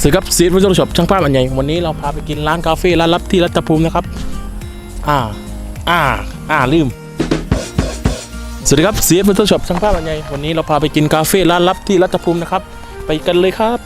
สวัสดีครับซีดผู้ชมชมช่างภาพอันใหญ่วันนี้เราพาไปกินร้านกาแฟร้านลับที่รัตภูมินะครับ อ่า อ่า อ่าลืม สวัสดีครับซีดผู้ชมชมช่างภาพอันใหญ่วันนี้เราพาไปกินกาแฟร้านลับที่รัตภูมินะครับ ไปกันเลยครับ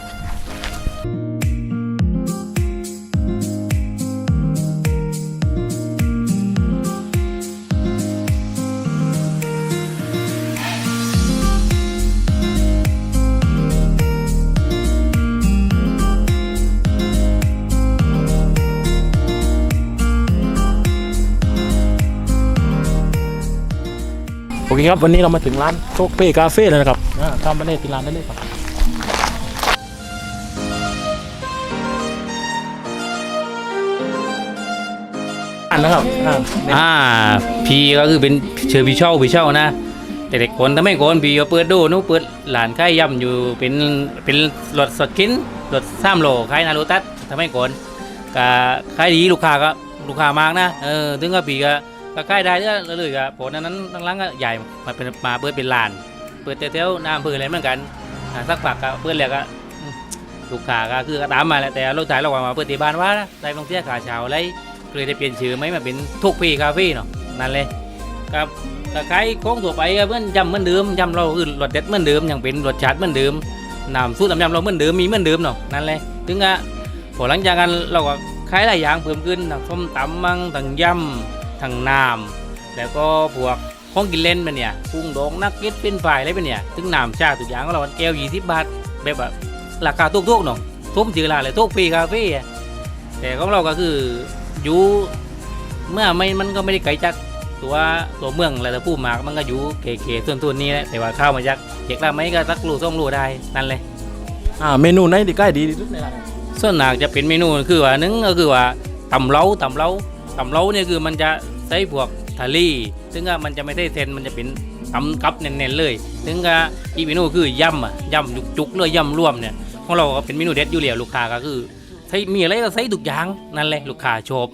อเคครับวันนี้เรามาถึงร้านโชคเป้คาเฟ่แล้วนะครับตามมาได้ที่ร้านได้เลยครับอ่านนะครับอ่าอ่าพีก็คือเป็นเชื่อพี่เช่าพี่เช่านะ แต่เด็กคนทำไมก่อนพี่ก็เปิดดูนู้เปิดหลานค่ายย่ำอยู่เป็นเป็นรถสดกินรถสามโลขายนารูตัสทำไมก่อนก็ขายดีลูกค้าก็ลูกค้ามากนะเออถึงก็ปีก็ ก็ขายได้เรื่อยๆเลยก็ผลนั้นหลังๆก็ใหญ่มาเป็นมาเปิดเป็นลาน เปิดเตี้ยวๆน้าอำเภออะไรเหมือนกันสักพักก็เปิดแล้วก็ลูกค้าก็คือก็ตามมาแหละแต่เราถ่ายเราว่ามาเปิดที่บ้านว่าได้บางเที่ยขาเช้าอะไรก็เลยได้เปลี่ยนชื่อไหมมาเป็นทุกปีคาเฟ่เนาะนั่นเลยกับตะไคร้ของทั่วไปก็เหมือนยำเหมือนเดิมยำเราคือรสเด็ดเหมือนเดิมยังเป็นรสชาติเหมือนเดิมน้ำซุปน้ำยำเราเหมือนเดิมมีเหมือนเดิมเนาะนั่นเลยถึงอะพอหลังจากนั้นเราก็ขายหลายอย่างเพิ่มขึ้นทั้งส้มตำมั่งทั้งยำ ทั้งน้ำแล้วก็พวกของกินเล่นมันเนี่ยกุ้งดองนักเก็ตเป็นฝ่ายอะไรเป็นเนี่ยถึงน้ำชาทุกอย่างของเราแก้วยี่สิบบาทแบบว่าราคาทุกๆเนาะทุ่มจือลาเลยทุกปีคาเฟ่อะแต่ของเราก็คืออยู่เมื่อไม่มันก็ไม่ได้ไกลจากตัวตัวเมืองอะไรแต่พูดมากมันก็อยู่เขตๆส่วนตัวนี้แหละแต่ว่าเข้าวมาจากเด็กละไม่ก็สักรูต้องรูได้นั่นเลยอ่าเมนูไหนที่ใกล้ดีที่สุดในร้านส่วนหนักจะเป็นเมนูคือว่าหนึงก็คือว่าตำเล้าตำเล้าตำเล้าเนี่ยคือมันจะใส่พวกทะเลซึ่งก็มันจะไม่ได้เซนมันจะเป็นตำกับเน้นๆเลย ซึ่งก็อีกเมนูคือยำอะยำจุกๆเลยยำรวมเนี่ยของเราก็เป็นเมนูเด็ดอยู่แล้วลูกค้าก็คือใช้มีอะไรก็ใส่ทุกอย่างนั่นเลยลูกค้าชอบ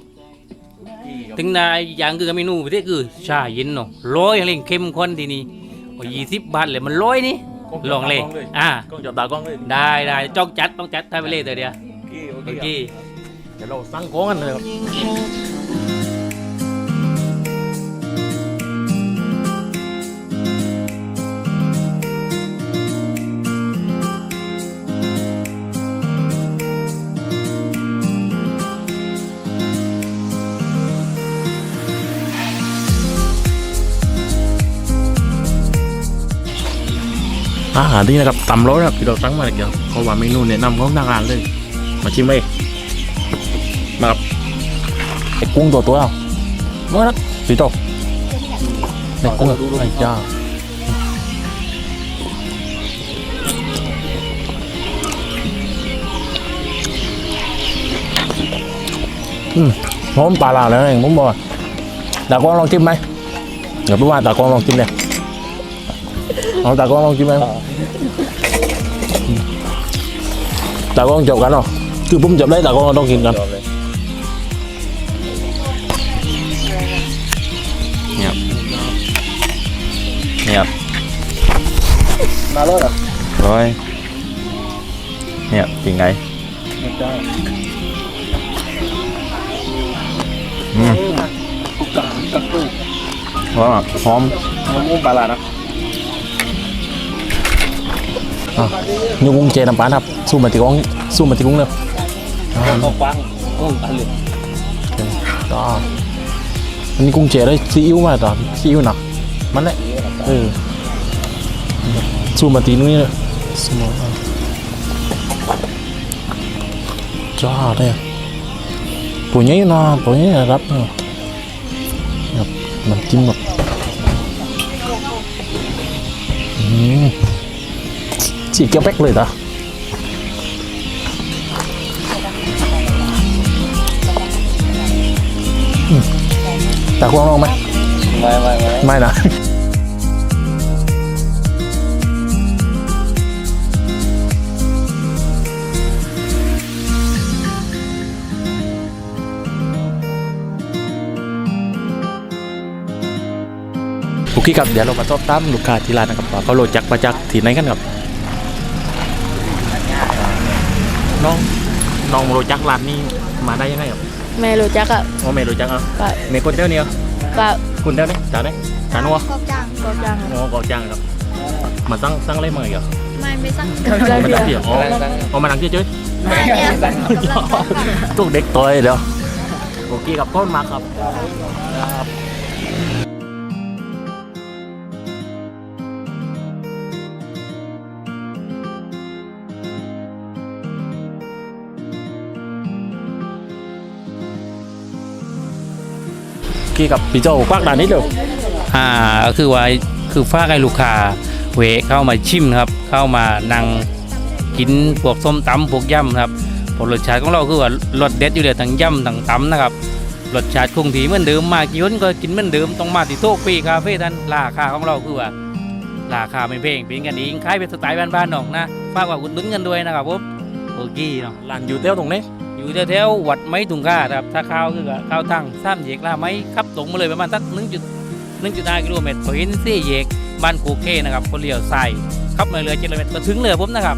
ถึงนายอย่างคือเมนูประเทศคือชาเย็นเนาะร้อยอะไรเข้มข้นทีนี้ยี่สิบบาทเลยมันร้อยนี่ลองเลยอ่ากล้องจับตากล้องเลยได้ได้จ้องจัดต้องจัดทำไปเลยเดี๋ยวเดียวโอโอเคเคเดี๋ยวเราสั่งของกันเลยครับ อาหารที่นะครับตำร้อยนะครับที่เราตั้งมาเกี่ยวเขาว่าเมนูแนะนำของทางร้านเลย มาชิมเลยมาครับไอ้กุ้งตัวตัวเอาเมื่อนักสีตกไอ้กุ้งไอ้จ้าอืมหอมปลาลาแล้วเองผมบอกตากล้องลองชิมไหมเดี๋ยวพี่ว่าตากล้องลองชิมเลย เอาตากล้องลองกินไหมตากล้องจบกันเหรอคือผมจบได้ตากล้องเราต้องกินกันเนี่ยเนี่ยมาแล้วเหรอร้อยเนี่ยจริงไงอืมกักกักตู้ว่าหอมมะม่วงปลาลานะ ยูกุ้งเจน้ำปลาครับ สู้มาติกุ้งสู้มาติกุ้งเลยก็กว้างโอ้ยอันเลยก็อันนี้กุ้งเจได้ซีอิ๊วมาต่อซีอิ๊วหนักมันแหละเออสู้มาตีนุ้ยเลยสู้มาจ้าเลยปุ๋ยนี้นะปุ๋ยนี้รับเนอะครับมันจิ้มแบบ สีเกียวแป๊กเลยตาตากว้างลงไหมไม่ไม่ไม่ไม่นะโอเคครับเดี๋ยวเรามาสอบถามลูกค้าที่ร้านนะครับว่าเขาโหลดจากมาจากที่ไหนกันครับ น้องน้องรู้จักร้านนี้มาได้ยังไงครับไม่รู้จักอะอ๋อไม่รู้จักอะก็เมย์คนเท่านี้เหรอก็คุณเท่านี้จ่าได้จ่านัวขอบจังก็จังอ๋อก็จ้างครับมาสั่งสั่งอะไรมาอีกเหรอไม่ไม่สั่งได้มาเดีตั้ยวงเดียวอ๋อเอามานั่งเฉยไม่เดียวกำลังจะกลับๆตุ๊กเด็กตัวเดี๋ยวโอเคครับต้นมาครับ โอเคครับพี่เจ้าควักด่านนี้เดี๋ยวอ่าก็คือว่าคือฟ้ากให้ลูกค้าเวะเข้ามาชิมนะครับ เข้ามานั่งกินพวกส้มตำพวกย่ำครับผลรสชาติของเราคือว่ารสเด็ดอยู่เลยทั้งย่ำทั้งตำนะครับรสชาติคงที่เหมือนเดิมมากี่คนก็กินเหมือนเดิมต้องมาที่โต๊ะปีคาเฟ่ท่านราคาของเราคือว่าราคาไม่แพงเป็นกันเองขายเป็นสไตล์บ้านๆหนองนะฝากว่าอุดหนุนกันด้วยนะครับผมโอเคเนาะร้านอยู่เต้วตรงนี้ อยู่แถวๆวัดไม้ตุงค่าครับถ้าเข้าวคือเข้าวทางสามแยกลาไม้ขับตรงมาเลยประมาณสักหนึ่งจุดหนึ่งจุดห้ากิโลเมตรพอเห็นสี่แยกบ้านโคเคนะครับคนเลี้ยวซ้ายขับมาเลยเจ็ดกิโลเมตรก็ถึงเลยผมนะครับ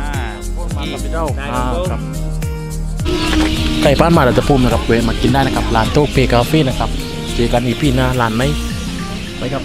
อ่ามากับพี่เจ้าได้คอ่ารับผมครับใกล้บ้านมาเราจะพูมนะครับเวะมากินได้นะครับร้านโต๊ะเพกาเฟ่นะครับเจอกันอีพีหน้าร้านไหมไปครับ